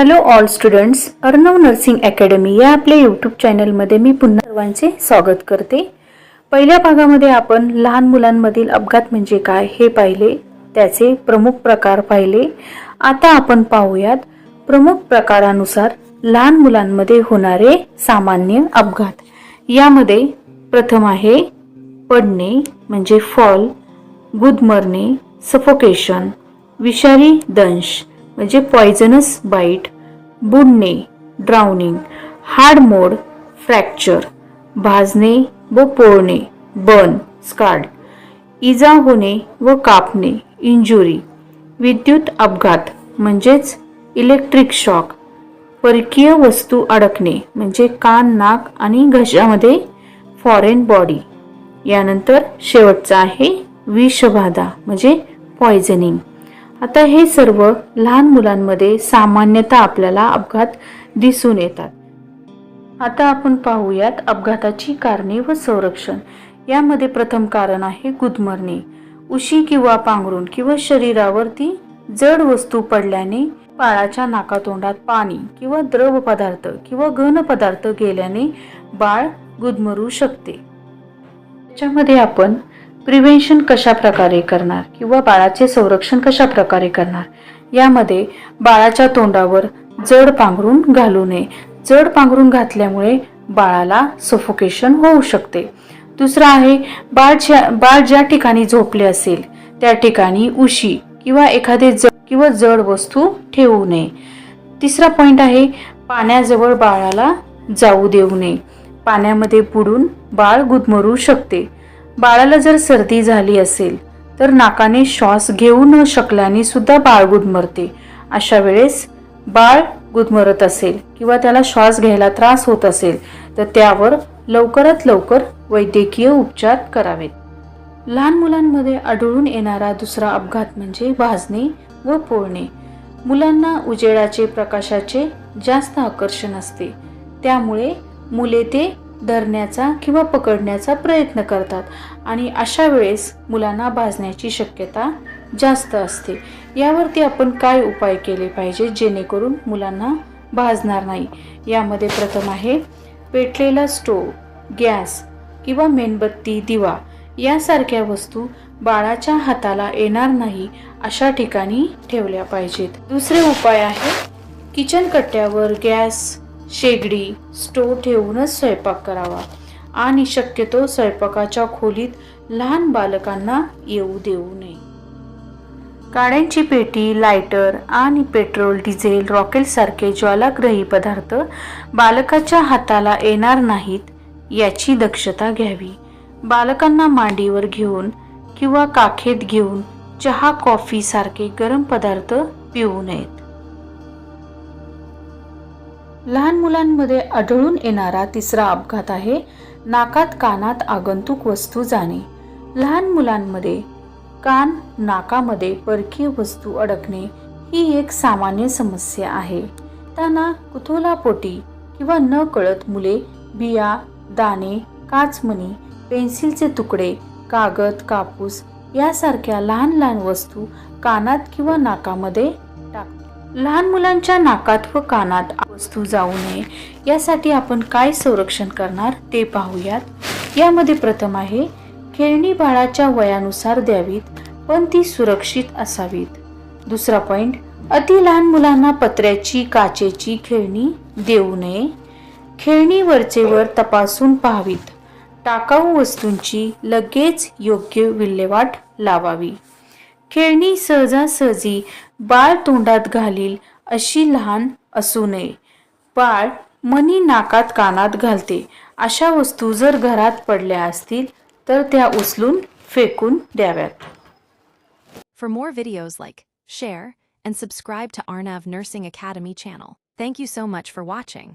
Hello all students Arnav nursing academy या आपल्या YouTube चॅनलमध्ये मी पुन्हा सर्वांचे स्वागत करते. पहिल्या भागामध्ये आपण लहान मुलांमधील अपघात म्हणजे काय हे पाहिले त्याचे प्रमुख प्रकार पाहिले. आता आपण पाहूयात प्रमुख प्रकारानुसार लहान मुलांमध्ये होणारे सामान्य अपघात. यामध्ये प्रथम आहे पडणे म्हणजे फॉल गुदमरणे सफोकेशन विषारी दंश म्हणजे पॉयझनस बाईट बुडणे ड्राउनिंग हार्ड मोड फ्रॅक्चर भाजणे व पोळणे बर्न स्कार्ड इजा होणे व कापणे इंजुरी विद्युत अपघात म्हणजेच इलेक्ट्रिक शॉक परकीय वस्तू अडकणे म्हणजे कान नाक आणि घशामध्ये फॉरेन बॉडी यानंतर शेवटचा आहे विषबाधा म्हणजे पॉयझनिंग आता हे सर्व लहान मुलांमध्ये सामान्यतः आपल्याला अपघात दिसून येतात. आता आपण पाहूयात अपघाताची कारणे व संरक्षण. यामध्ये प्रथम कारण आहे गुदमरणे. उशी किंवा पांघरून किंवा शरीरावरती जड वस्तू पडल्याने बाळाच्या नाकातोंडात पाणी किंवा द्रव पदार्थ किंवा घन पदार्थ गेल्याने बाळ गुदमरू शकते. त्याच्यामध्ये आपण प्रिव्हेन्शन कशा प्रकारे करणार? किंवा बाळाचे संरक्षण कशा प्रकारे करणार? यामध्ये बाळाच्या तोंडावर जड पांघरून घालू नये. जड पांघरून घातल्यामुळे बाळाला सफोकेशन होऊ शकते. दुसरं आहे बाळ ज्या बाळ ज्या ठिकाणी झोपले असेल त्या ठिकाणी उशी किंवा एखादे जड किंवा जड वस्तू ठेवू नये. तिसरा पॉईंट आहे पाण्याजवळ बाळाला जाऊ देऊ नये. पाण्यामध्ये बुडून बाळ गुदमरू शकते. बाळाला जर सर्दी झाली असेल तर नाकाने श्वास घेऊ न शकल्याने सुद्धा बाळ गुदमरते. अशा वेळेस बाळ गुदमरत असेल किंवा त्याला श्वास घ्यायला त्रास होत असेल तर त्यावर लवकरात लवकर वैद्यकीय उपचार करावेत. लहान मुलांमध्ये आढळून येणारा दुसरा अपघात म्हणजे भाजणे व पोळणे. मुलांना उजेडाचे प्रकाशाचे जास्त आकर्षण असते. त्यामुळे मुले ते धरण्याचा किंवा पकडण्याचा प्रयत्न करतात आणि अशा वेळेस मुलांना भाजण्याची शक्यता जास्त असते. यावरती आपण काय उपाय केले पाहिजे जेणेकरून मुलांना भाजणार नाही? यामध्ये प्रथम आहे पेटलेला स्टोव गॅस किंवा मेणबत्ती दिवा यासारख्या वस्तू बाळाच्या हाताला येणार नाही अशा ठिकाणी ठेवल्या पाहिजेत. दुसरे उपाय आहे किचन कट्ट्यावर गॅस शेगडी स्टोव ठेवूनच स्वयंपाक करावा. आणि शक्यतो स्वयंपाकाच्या खोलीत लहान बालकांना येऊ देऊ नये. काड्यांची पेटी लायटर आणि पेट्रोल डिझेल रॉकेलसारखे ज्वालाग्रही पदार्थ बालकाच्या हाताला येणार नाहीत याची दक्षता घ्यावी. बालकांना मांडीवर घेऊन किंवा काखेत घेऊन चहा कॉफीसारखे गरम पदार्थ पिऊ नयेत. लहान मुलांमध्ये आढळून येणारा तिसरा अपघात आहे. नाकात कानात आगंतुक वस्तू जाणे. लहान मुलांमध्ये कान नाकामध्ये परकीय वस्तू अडकणे ही एक सामान्य समस्या आहे. त्यांना कुतूहलापोटी किंवा न कळत मुले बिया दाणे काचमणी पेन्सिलचे तुकडे कागद कापूस यासारख्या लहान लहान वस्तू कानात किंवा नाकामध्ये टाकतात लहान मुलांच्या नाकात व कानात वस्तू जाऊ नये. यासाठी आपण काय संरक्षण करणार ते पाहूयात. यामध्ये प्रथम आहे खेळणी बाळाच्या वयानुसार द्यावीत पण ती सुरक्षित असावीत. दुसरा पॉइंट अति लहान मुलांना पत्र्याची काचेची खेळणी देऊ नये. खेळणी वरचेवर तपासून पाहावीत. टाकाऊ वस्तूंची लगेच योग्य विल्हेवाट लावावी. खेळणी सहजासहजी बाळ तोंडात घालील अशी लहान असू नये. बाळ मनी नाकात कानात घालते. अशा वस्तू जर घरात पडल्या असतील तर त्या उचलून फेकून द्याव्यात. For more videos like share and subscribe to Arnav nursing academy channel thank you so much for watching